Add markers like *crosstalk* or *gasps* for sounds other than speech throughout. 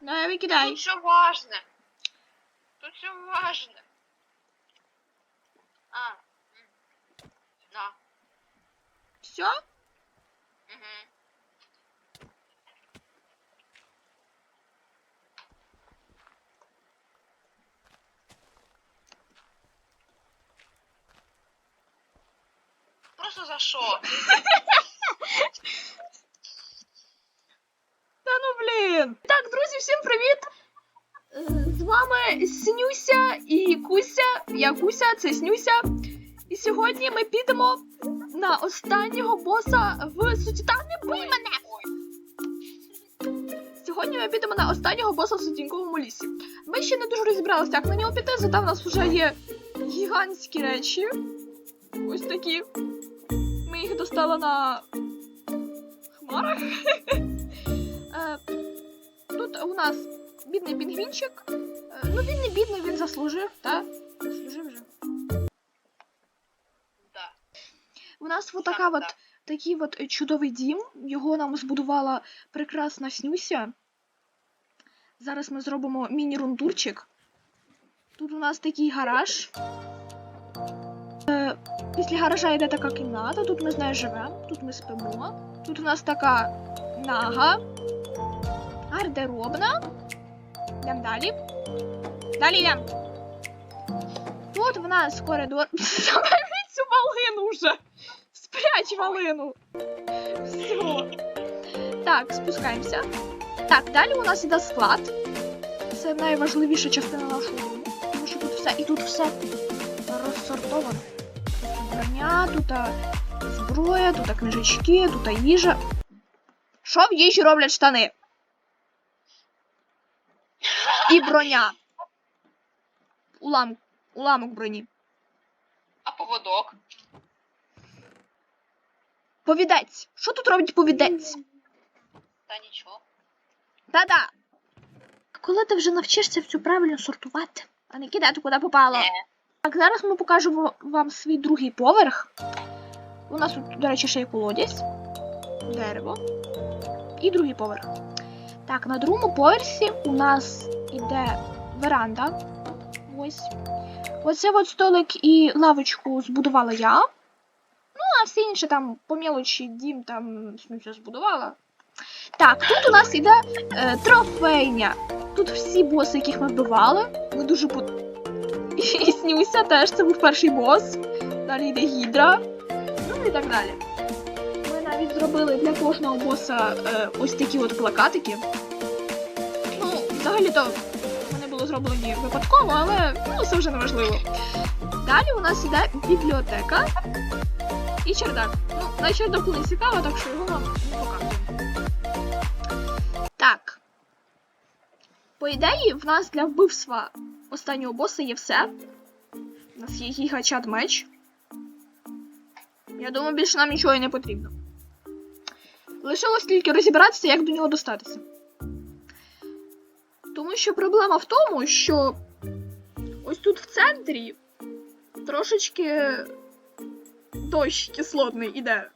Давай викидай. Тут все важне. Тут все важне. А. На. Все? Угу. Просто за що? *laughs* Та ну блін. Так, друзі, всім привіт! З вами Снюся і Куся. Я Куся, це Снюся. І сьогодні ми підемо на останнього боса в суті. Та не бий мене! Сьогодні ми підемо на останнього боса в сутінковому лісі. Ми ще не дуже розібралися, як на нього піти, зате в нас вже є гігантські речі. Ось такі. Ми їх достали на хмарах. *laughs* У нас бідний пінгвінчик. Е, Ну він не бідний, він заслужив, так? Заслужив вже. Да. У нас от така от такий от чудовий дім. Його нам збудувала прекрасна Снюся. Зараз ми зробимо міні-рундурчик. Тут у нас такий гараж. Е, після гаража йде така кімната, тут ми з нею живемо, тут ми спимо. Тут у нас така нага. Гардеробна. Йдемо далі. Далі йдемо. Тут в нас коридор. *laughs* Забери цю малину вже. Спрячь малину. Все. Так, спускаємося. Так, далі у нас іде склад. Це найважливіша частина нашого дому. Тому що тут все і тут все розсортовано. Тут броня, тут зброя, тут книжечки, тут їжа. Що в їжі роблять штани? І броня. Улам... Уламок броні. А поводок? Повідець. Що тут робить повідець? Та нічого. Та-да. Коли ти вже навчишся все правильно сортувати, а не кидати куди попало. Не. Так, зараз ми покажемо вам свій другий поверх. У нас тут, до речі, ще є колодязь, дерево і другий поверх. Так, на другому поверсі у нас іде веранда. Ось. Оце от столик і лавочку збудувала я. Ну, а все інше там по мілочі дім там сміття збудувала. Так, тут у нас іде е, трофейня. Тут всі боси, яких ми вбивали. Ми дуже по... *laughs* І Снюся теж, це був перший бос. Далі йде Гідра. Ну і так далі. Ми навіть зробили для кожного боса е, ось такі от плакатики. Взагалі-то вони були зроблені випадково, але ну, це вже не важливо. Далі у нас іде бібліотека і чердак. Ну, на чердаку не цікаво, так що його вам показуємо. Так. По ідеї, в нас для вбивства останнього боса є все. У нас є гігачат меч. Я думаю, більше нам нічого і не потрібно. Лишилось тільки розібратися, як до нього достатися. Тому що проблема в тому, що ось тут в центрі трошечки дощ кислотний іде.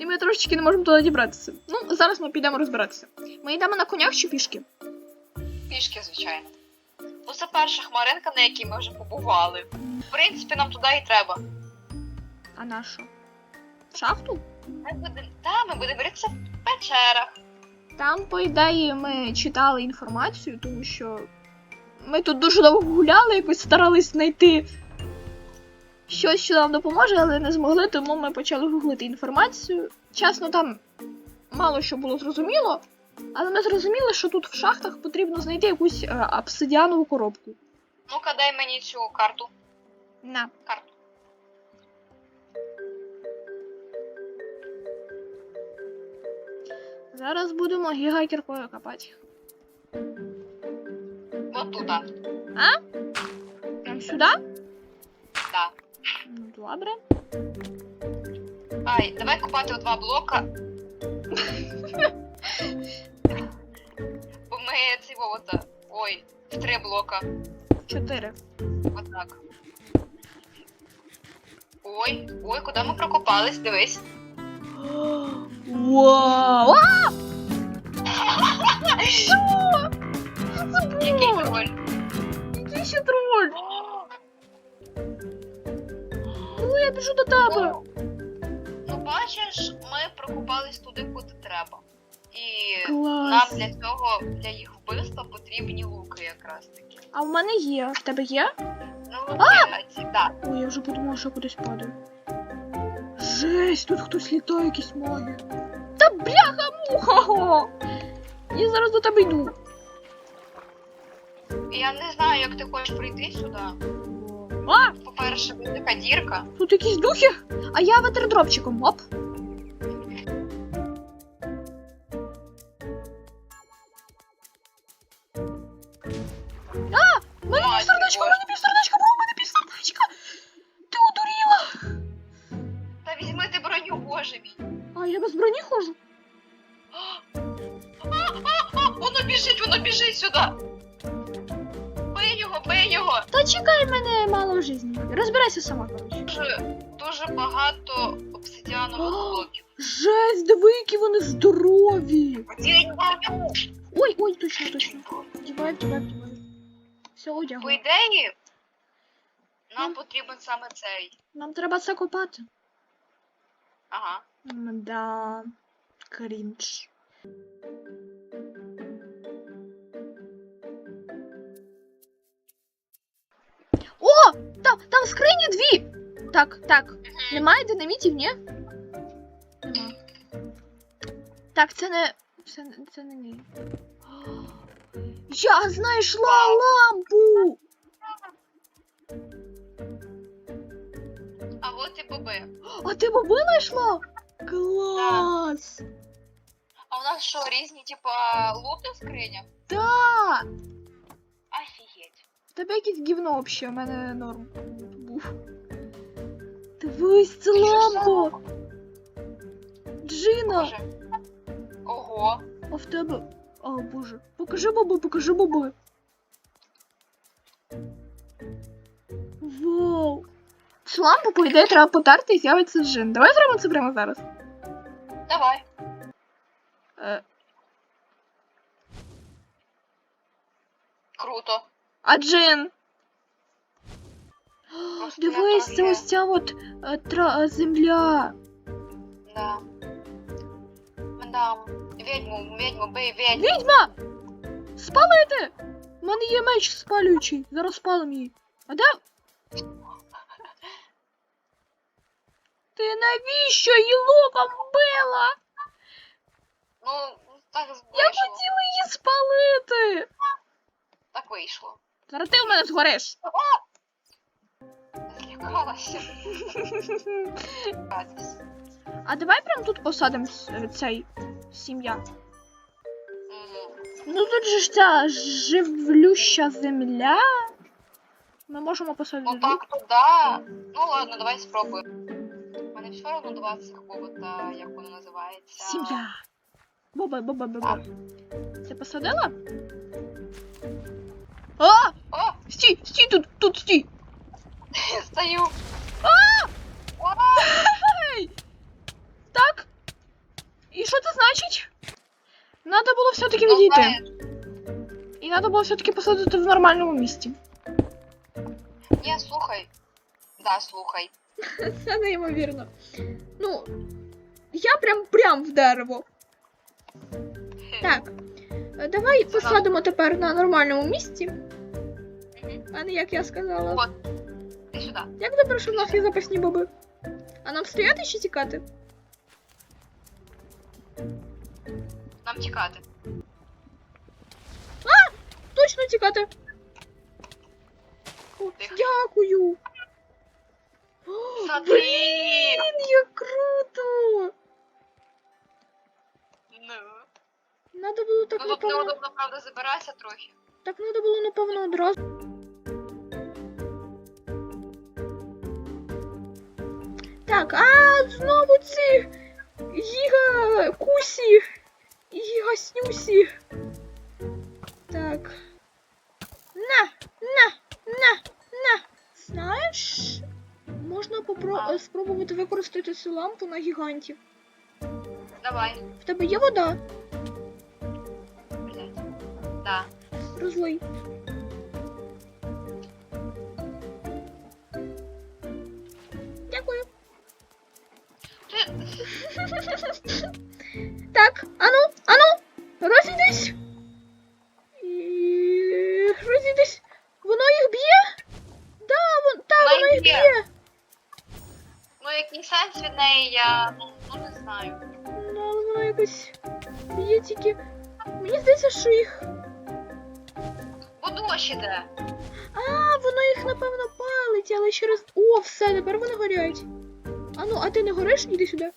І ми трошечки не можемо туди дібратися. Ну, зараз ми підемо розбиратися. Ми йдемо на конях чи пішки? Пішки, звичайно. Ну, це перша хмаринка, на якій ми вже побували. В принципі, нам туди і треба. А на що? В шахту? Ми будемо. Та, ми будемо ритися в печерах. Там, по ідеї, ми читали інформацію, тому що ми тут дуже довго гуляли, якось старались знайти щось, що нам допоможе, але не змогли, тому ми почали гуглити інформацію. Чесно, там мало що було зрозуміло, але ми зрозуміли, що тут в шахтах потрібно знайти якусь е, обсидіанову коробку. Ну-ка, дай мені цю карту. На. Карту. Зараз будемо гігакеркою копати. От тут. А? Прям сюди? Так. Ну, добре. Ай, давай купати у два блока. Бо ми ці вовота. Ой, в три блока. Чотири. Отак. Ой, ой, куди ми прокопались, дивись. Вау! Який було? король? Троль? Ну, я біжу до тебе. Ну, ну, бачиш, ми прокупались туди, куди треба. І нам для цього, для їх вбивства потрібні луки якраз таки. А в мене є. В тебе є? Ну, луки, а ці. Ой, я вже подумала, що кудись падаю. Жесть, тут хтось літає, якісь маги. Та бляха муха! Я зараз до тебе йду. Я не знаю, як ти хочеш прийти сюди. А, По-перше, велика дірка. тут якісь духи, а я ветердропчиком, Оп. Броню. Ой, ой, точно, точно. Вдіваю, вдіваю, вдіваю. Все, По одягаю. ідеї, нам потрібен саме цей. Нам треба це копати. Ага. Да. Крінж. О! Там, там скрині дві! Так, так. Немає динамітів, ні? Нема. Так, це не. Це, не- це не мій. Я знайшла лампу! А от і боби. А ти боби знайшла? Клас! А у нас що, різні, типа, лути в скринях? Да! Офігеть. В тебе якесь гівно вообще, у мене норм був. Дивись, це Ти що лампа! Джина! Боже. Ого. А в тебе. О боже. Покажи боби, покажи боби. Вау! Цю лампу, по ідеї, треба потерти і з'явиться джин. Давай зробимо це прямо зараз. Давай. Е, Круто. а джин? Просто Дивись, це торгує. ось ця от е, тра... е, земля. Да. Мадам. Ведьму, ведьму, бей, ведьму. Відьма! Спалити! У мене є меч спалюючий. Зараз спалим її. А де? Ти навіщо її луком вбила? Ну, так Я хотіла її спалити. Так вийшло. Зараз ти в мене згориш. Злякалася. *laughs* А давай прям тут посадимо с- е, цей сім'я. Ну тут же ж ця живлюща земля. Ми можемо посадити. Ну так, то да. Ну ладно, давай спробуємо. У мене все одно два цих побута, як воно називається. Сім'я. Боба, боба, боба. Ти посадила? А! О, Стій, стій тут, тут стій. *laughs* стою. Ей! *laughs* Так? І що це значить? Надо було все-таки Ну, відійти. І надо було все-таки посадити в нормальному місці. Ні, слухай. Да, слухай. *laughs* Це неймовірно. Ну, я прям прям в дерево. Так. Давай Це посадимо тепер на нормальному місці, Мгм. а не як я сказала. От. Ти сюди. Як добре, що в нас є запасні боби. А нам стояти чи тікати? Нам тікати. А! Точно тікати. О, Тихо. дякую. О, Смотри! Блін, як круто! Ну. Надо було так Ну тут напевно. неудобно, правда, забиратися трохи. Так надо було напевно одразу. Так, а знову ці Гіга Кусі. Гіга Так. На, на, на, на. Знаєш, можна попро... Спробувати використати цю лампу на гігантів. Давай. В тебе є вода? Блядь. Да. Розлий. Дякую. Так, Ну, який сенс від неї, я ну, ну не знаю. Ну, але воно якось б'є тільки. Мені здається, що їх. Водощ іде. А, воно їх, напевно, палить, але через. О, все, тепер вони горять. А ну, а ти не гориш? Іди сюди.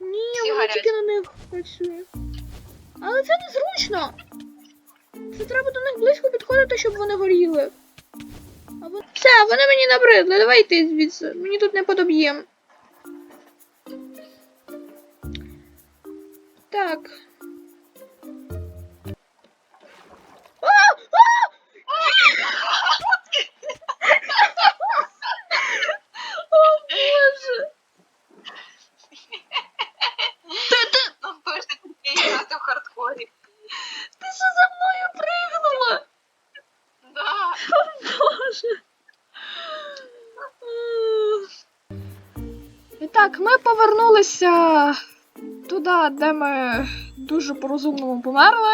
Ні, Всі воно горять. тільки на них працює. Але це незручно. Це треба до них близько підходити, щоб вони горіли. Все, вони мені набридли. Давай йти звідси. Мені тут не подоб'єм. Так. Ми повернулися туди, де ми дуже по-розумному померли.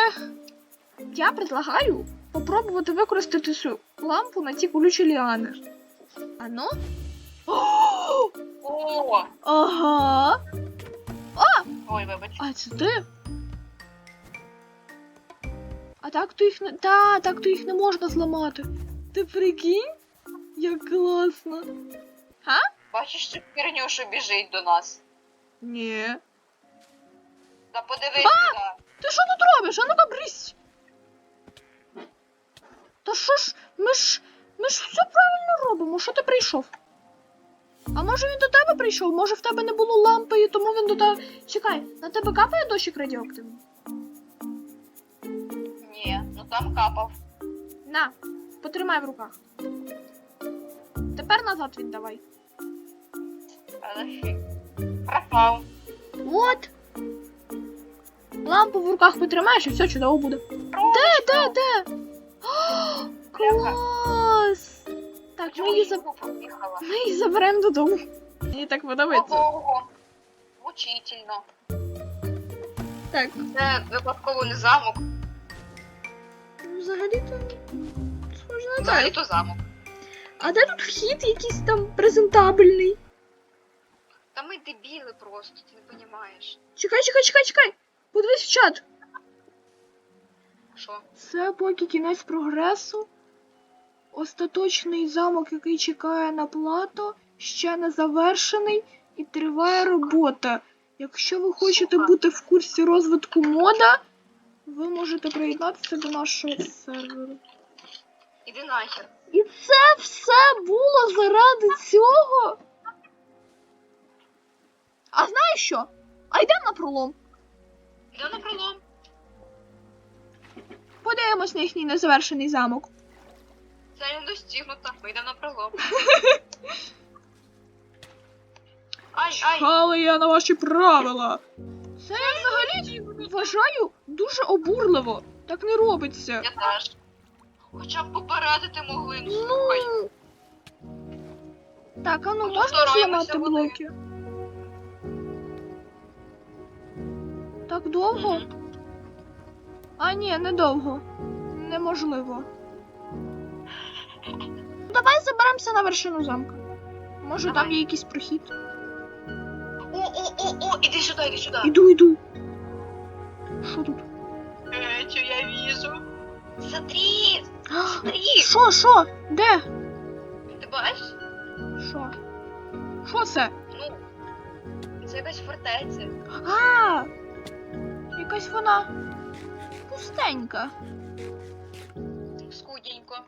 Я предлагаю попробувати використати цю лампу на ті колючі ліани. Ано? О! Ага. ой, вибач. А це ти? А так то їх не. Та, так то їх не можна зламати. Ти прикинь? Як класно. Бачиш цю херню, що біжить до нас. Ні. Та подивись. Ти що тут робиш? А ну-ка брись. Та що ж, ми ж. Ми ж все правильно робимо. Що ти прийшов? А може він до тебе прийшов? Може в тебе не було лампи, і тому він до тебе. Чекай, на тебе капає дощик радіоактивний? Ні, ну там капав. На, потримай в руках. Тепер назад віддавай. Пропав. От. Лампу в руках потримаєш і все чудово буде. Де, де, де? О, клас! Так, ми її, заб... поїхала. ми її заберемо додому. Мені так подобається. Ого. Мучительно. Так, Це випадково не замок. ну, взагалі-то схоже на Взагалі-то замок. А де тут вхід якийсь там презентабельний? Дебіли просто, ти не розумієш. Чекай, чекай, чекай, чекай! Подивись в чат. Що? Це поки кінець прогресу. Остаточний замок, який чекає на плато, ще не завершений і триває робота. Якщо ви хочете Сука. бути в курсі розвитку мода, ви можете приєднатися до нашого серверу. Іди нахер. І це все було заради цього. А знаєш що? А йдемо на пролом. Іди на пролом. Подивимось на їхній незавершений замок. Це не достигнуто. Ми йдемо на пролом. *laughs* Ай, ай. Але я на ваші правила. Це я взагалі вважаю дуже обурливо. Так не робиться. Я теж. Хоча б попередити могли, ну слухай. Ну. Так, а ну Ну, можна зламати блоки? Так довго? А ні, недовго. Неможливо. Давай заберемося на вершину замка. Може там є якийсь прохід. О, о, о, о, іди сюди, іди сюди. Іду, іду. Що тут? Е, що я вижу? Смотри, смотри. Що, що? Де? Ти бачиш? Що? Що це? Ну, це якась фортеця. А, якась вона пустенька. Скуденько.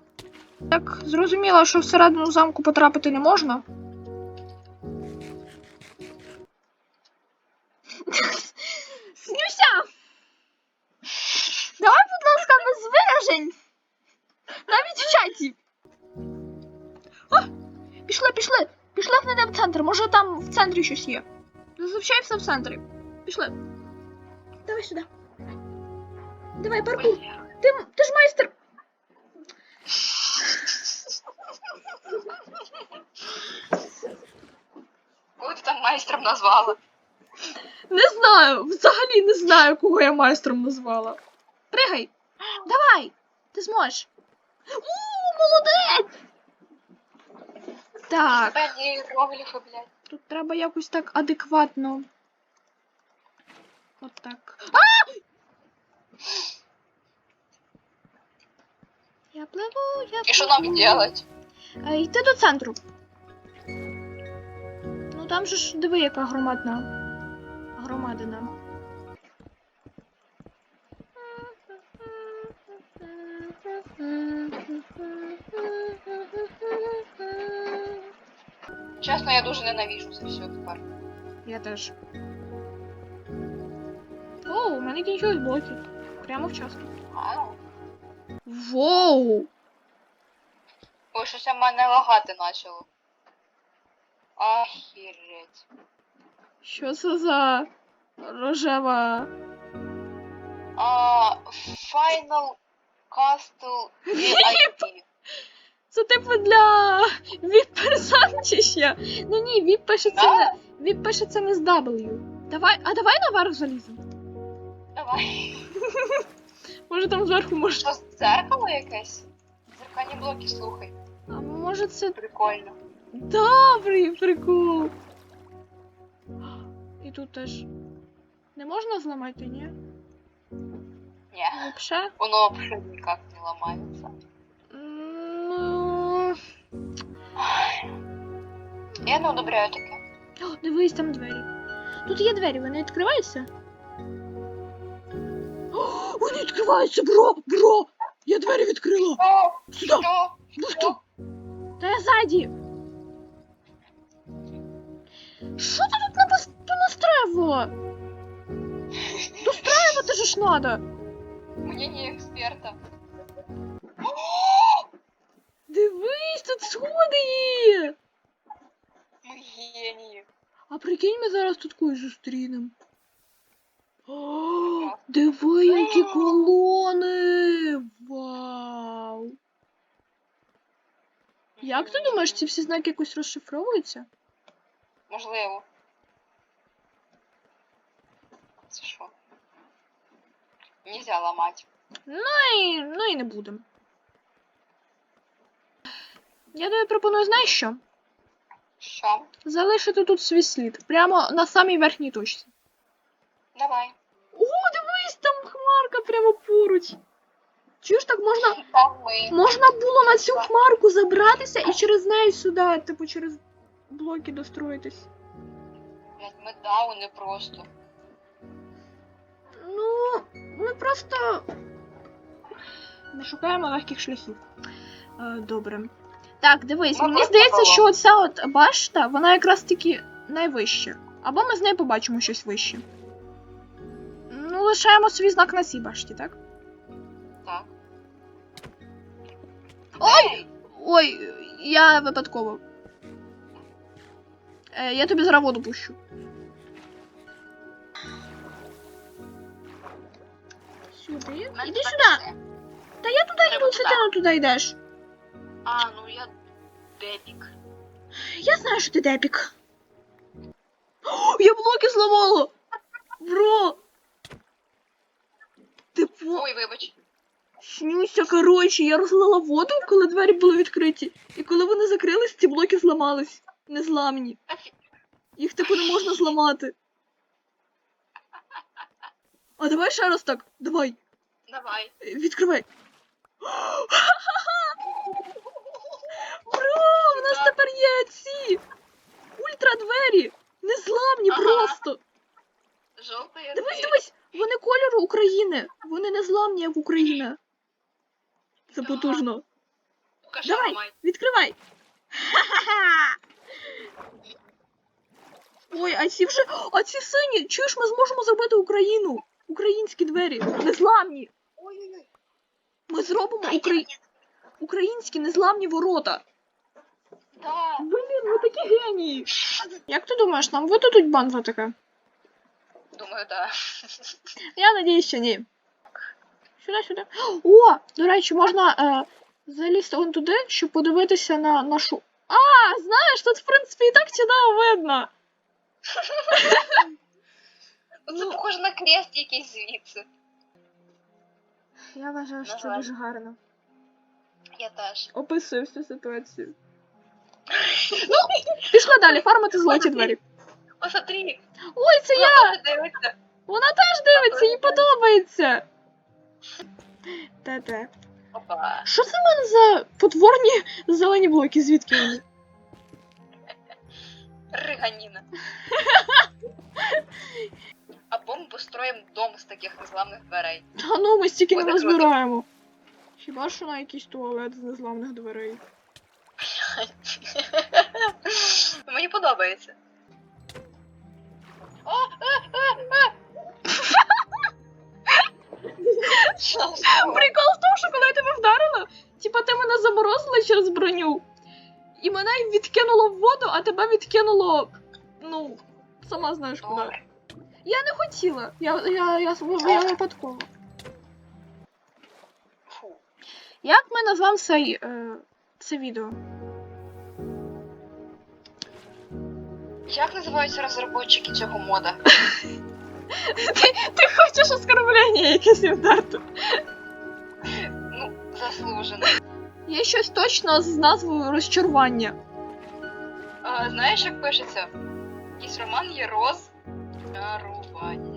Так, зрозуміло, що всередину замку потрапити не можна. Снюся! Давай, будь ласка, без виражень. Навіть в чаті. О, пішли, пішли. Пішли в недем-центр. Може там в центрі щось є. Зазвичай все в центрі. Пішли. Давай сюди. Давай, паркур. Ти, ти ж майстер. Кого ти там майстром назвала? Не знаю, взагалі не знаю, кого я майстром назвала. Пригай! Давай! Ти зможеш. У, молодець! Так, блядь. тут треба якось так адекватно. От так. А! Я пливу, я І що нам делать? Йти до центру. Ну там же ж диви, яка громадна. Громадина. Чесно, я дуже ненавижу це все тепер. Я теж. Мене кінчились блоки. Прямо вчасно. А, ну. Воу! Ой, щось у мене лагати почало. Охереть. Що це за рожева? А, Final Castle VIP. *laughs* Це типу для віп-персон чи що? Ну ні, віп пишеться Да. не. Віп пишеться не з W. Давай, а давай наверх заліземо. Давай. *laughs* Може там зверху може. Що, дзеркало якесь? Дзеркальні блоки, слухай. А може це Прикольно. добрий прикол. І тут теж. Не можна зламати, ні? Ні, Вообще? воно взагалі ніяк не ламається. Ну. Я не одобряю таке. О, дивись, там двері. Тут є двері, вони відкриваються? О, вони відкриваються, бро! Бро! Я двері відкрила! О, Сюди! що? Ну що? Та я ззаді! Що ти тут напос... понастраювала? Достраивати же ж надо! Мені не експерта. Дивись, тут сходи є! Ми генії. А прикинь, ми зараз тут когось зустрінемо. О, *gasps* диви, які *gasps* колони! Вау! Як ти думаєш, ці всі знаки якось розшифровуються? Можливо. Це що? Нельзя ламати. Ну і, ну і не будемо. Я тобі пропоную, знаєш що? Що? Залишити тут свій слід. Прямо на самій верхній точці. Давай. О, дивись, там хмарка прямо поруч. Чуєш, так можна, можна було на цю хмарку забратися і через неї сюди, типу, через блоки достроїтись. Блять, ми дауни просто. Ну, ми просто не шукаємо легких шляхів. Е, добре. Так, дивись, Ну, мені здається, було. що оця от башта, вона якраз таки найвища. Або ми з нею побачимо щось вище. Лишаємо свій знак на цій башті, так? Так. Ой! Ой, я випадково. Е, я тобі зараз воду пущу. Сюди. Іди сюди. Та я туди йду, це ти не туди йдеш. А, ну я депік. Я знаю, що ти депік. О, я блоки зламала! Бро! Ти по... Ой, вибач. Снюся, коротше, я розлила воду, коли двері були відкриті. І коли вони закрились, ці блоки зламались. Незламні. Їх типу не можна зламати. А давай ще раз так. Давай. Давай. Е, Відкривай. Бро, в нас тепер є ці ультра двері. Незламні Ага. просто. Жовтий Дивись, дивись, вони кольору України. Вони незламні, як Україна. Це потужно. Покажи Давай. Відкривай. Ха-ха-ха. Ой, а ці вже. А ці сині. Чуєш, ми зможемо зробити Україну. Українські двері. Незламні. Ой-ой-ой. Ми зробимо украї... українські незламні ворота. Да. Блін, ви такі генії. Як ти думаєш, нам видадуть банза таке? Думаю, да. Я надіюсь, що ні. Сюди, сюди. О, до речі, можна е, залізти вон туди, щоб подивитися на нашу. А, знаєш, тут, в принципі, і так чудово видно. Ну, Це Ну. похоже на крест якийсь звідси. Я вважаю, що На це жаль. дуже гарно. Я теж. Описує всю ситуацію. ну, пішла далі, фармити золоті двері. Посмотри, Ой, це я! вона теж дивиться. Вона теж дивиться, їй подобається. Опа. Що це в мене за потворні зелені блоки? Звідки вони? Риганіна. Або ми построїмо дом з таких незламних дверей. Та ну, ми стільки не круто. розбираємо. Хіба що на якийсь туалет з незламних дверей. *laughs* Мені подобається. *laughs* Прикол в тому, що коли я тебе вдарила, типа ти мене заморозила через броню. І мене відкинуло в воду, а тебе відкинуло. Ну, сама знаєш куди. Я не хотіла. Я, я, я, я випадково. Як ми назвемо цей, е, це відео? Як називаються розробники цього мода? Ти хочеш оскорблення якесь їм? Ну, заслужено. Є щось точно з назвою розчарування. А, знаєш, як пишеться? Якийсь роман є розчарування.